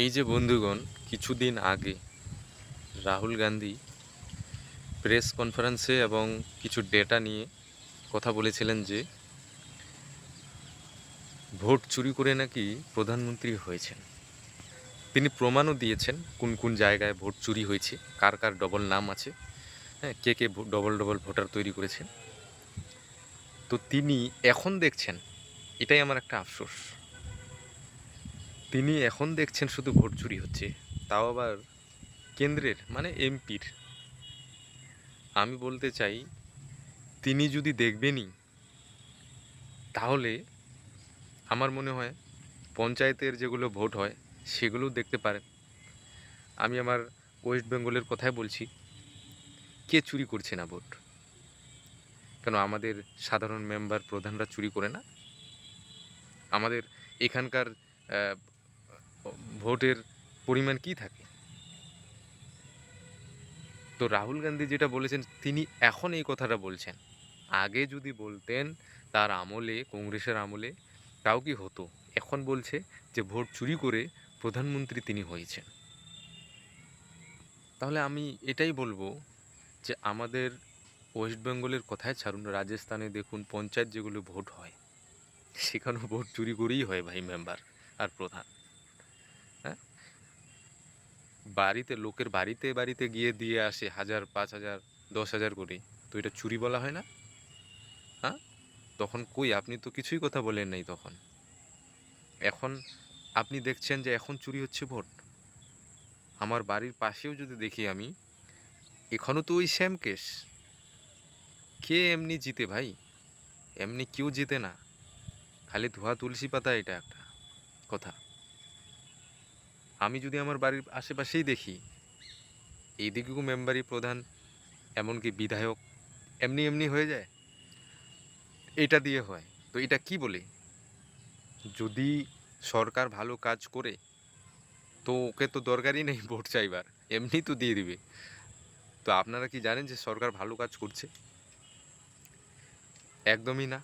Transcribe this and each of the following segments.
এই যে বন্ধুগণ, কিছুদিন আগে রাহুল গান্ধী প্রেস কনফারেন্সে এবং কিছু ডেটা নিয়ে কথা বলেছিলেন যে ভোট চুরি করে নাকি প্রধানমন্ত্রী হয়েছেন। তিনি প্রমাণও দিয়েছেন কোন কোন জায়গায় ভোট চুরি হয়েছে, কার কার ডবল নাম আছে হ্যাঁ কে কে ডবল ডবল ভোটার তৈরি করেছেন। তো তিনি এখন দেখছেন, এটাই আমার একটা আফসোস। তিনি এখন দেখছেন শুধু ভোট চুরি হচ্ছে, তাও আবার কেন্দ্রের মানে এমপির। আমি বলতে চাই, তিনি যদি দেখবেনই, তাহলে আমার মনে হয় পঞ্চায়েতের যেগুলো ভোট হয় সেগুলোও দেখতে পারেন। আমি আমার ওয়েস্ট বেঙ্গলের কথাই বলছি, কে চুরি করছে না ভোট? কেন আমাদের সাধারণ মেম্বার প্রধানরা চুরি করে না? আমাদের এখানকার ভোটের পরিমাণ কি থাকে? তো রাহুল গান্ধী যেটা বলেছেন, তিনি এখন এই কথাটা বলছেন। আগে যদি বলতেন তার আমলে, কংগ্রেসের আমলে, তাও কি হতো? এখন বলছে যে ভোট চুরি করে প্রধানমন্ত্রী তিনি হয়েছেন। তাহলে আমি এটাই বলব যে আমাদের ওয়েস্ট বেঙ্গলের কথায় ছাড়ুন, রাজস্থানে দেখুন, পঞ্চায়েত যেগুলো ভোট হয়, সেখানেও ভোট চুরি করেই হয় ভাই মেম্বার আর প্রধান। বাড়িতে, লোকের বাড়িতে বাড়িতে গিয়ে দিয়ে আসে হাজার, পাঁচ হাজার, দশ হাজার করে। তো এটা চুরি বলা হয় না? হ্যাঁ? তখন কই? আপনি তো কিছুই কথা বলেন নাই তখন। এখন আপনি দেখছেন যে এখন চুরি হচ্ছে ভোট। আমার বাড়ির পাশেও যদি দেখি আমি এখনও তো ওই সেম কেস কে এমনি জিতে ভাই? এমনি কেউ জিতে না। খালি ধোয়া তুলসী পাতা এটা একটা কথা। আমি যদি আমার বাড়ির আশেপাশেই দেখি এইদিকেও মেম্বারই প্রধান, এমনকি বিধায়ক, এমনি এমনি হয়ে যায়? এটা দিয়ে হয়। তো এটা কি বলে? যদি সরকার ভালো কাজ করে, তো ওকে তো দরকারই নেই ভোট চাইবার, এমনি তো দিয়ে দিবে। তো আপনারা কি জানেন যে সরকার ভালো কাজ করছে? একদমই না।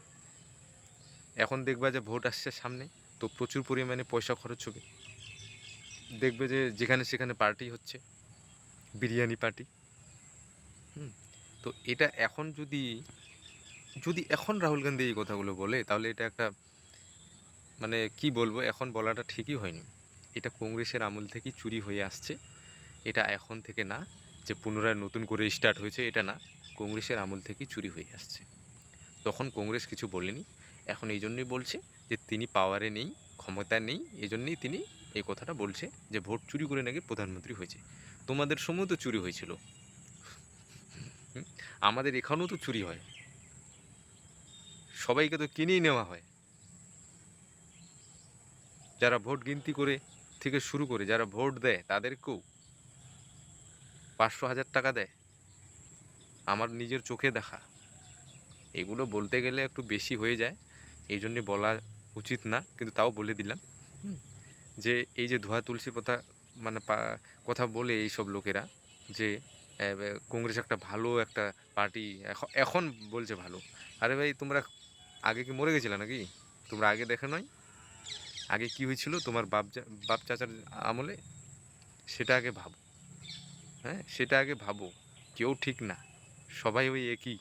এখন দেখবা যে ভোট আসছে সামনে, তো প্রচুর পরিমাণে পয়সা খরচ হবে। দেখবে যে যেখানে সেখানে পার্টি হচ্ছে, বিরিয়ানি পার্টি হুম? তো এটা এখন যদি যদি এখন রাহুল গান্ধী এই কথাগুলো বলে, তাহলে এটা একটা মানে কি বলব, এখন বলাটা ঠিকই হয়নি। এটা কংগ্রেসের আমল থেকেই চুরি হয়ে আসছে। এটা এখন থেকে না, যে পুনরায় নতুন করে স্টার্ট হয়েছে, এটা না, কংগ্রেসের আমল থেকেই চুরি হয়ে আসছে। তখন কংগ্রেস কিছু বলেনি। এখন এই জন্যই বলছে যে, তিনি পাওয়ারে নেই, ক্ষমতা নেই, এই জন্যই তিনি এই কথাটা বলছে যে ভোট চুরি করে নাকি প্রধানমন্ত্রী হয়েছে। তোমাদের সময় তো চুরি হয়েছিল। আমাদের এখানেও তো চুরি হয়। সবাইকে তো কিনেই নেওয়া হয়। যারা ভোট গিনতি করে থেকে শুরু করে, যারা ভোট দেয়, তাদেরকেও পাঁচশো হাজার টাকা দেয়। আমার নিজের চোখে দেখা। এগুলো বলতে গেলে একটু বেশি হয়ে যায়। এই জন্যে বলা উচিত না, কিন্তু তাও বলে দিলাম। যে এই যে ধোয়া তুলসী কথা মানে কথা বলে এই সব লোকেরা যে কংগ্রেস একটা ভালো একটা পার্টি এখন বলছে ভালো। আরে ভাই, তোমরা আগে কি মরে গেছিলে নাকি? তোমরা আগে দেখে নয়? আগে কি হয়েছিল তোমার বাপ বাপ চাচার আমলে? সেটা আগে ভাবো। হ্যাঁ সেটা আগে ভাবো। কেউ ঠিক না। সবাই ওই একই।